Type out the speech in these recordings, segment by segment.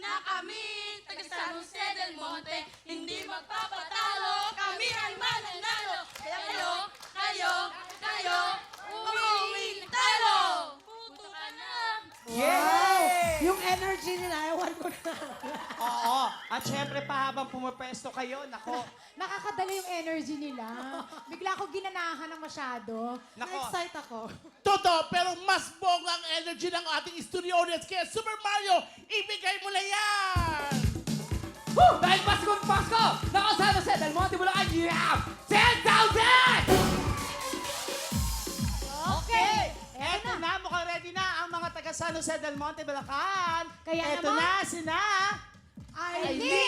na kami, taga San Jose del Monte, hindi magpapatalo, kami ay mananalo. Kaya kayo, kayo, kayo, uwi talo! Puto ka na! Yay! Yung energy nila, ewan ko na. Oo. At syempre pa habang pumapesto kayo, nako, Nakakadala yung energy nila. Ako ginanahan ng masyado. nako. Na-excite ako. Totoo, pero mas bongga ang energy ng ating studio audience. Kaya Super Mario, ibigay mo na yan! Woo! Dahil Pasko ng Pasko! Nakasama sa Del Monte Bulacan, yeah! 10,000! Okay. Eto na, mukhang ready na ang mga taga San Jose del Monte, Bulacan. Kaya Eto naman- na, sina... Eileen!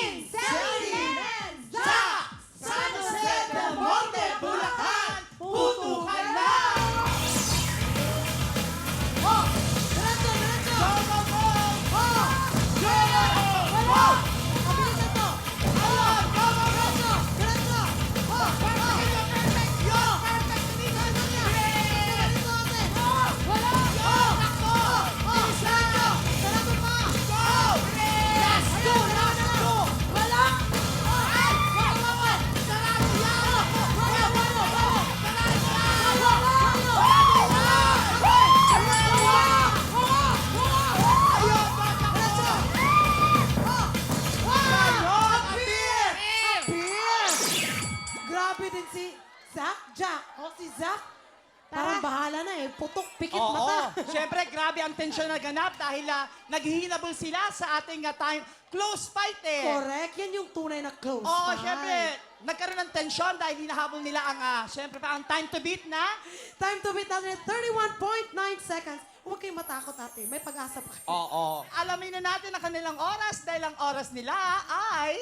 Si Zach, Jack. O si Zach, parang bahala na eh. Putok, pikit Oo, mata. Siyempre, grabe ang tensyon na ganap dahil uh, naghihinabol sila sa ating ah, time close fight eh. Correct. Yan yung tunay na close Oo, fight. siyempre, nagkaroon ng tensyon dahil hinahabol nila ang, ah, siyempre pa, ang time to beat na. Time to beat natin at 31.9 seconds. Huwag kayong matakot ate. May pag-asa pa kayo. Oo. Alamin na natin ang kanilang oras dahil ang oras nila ay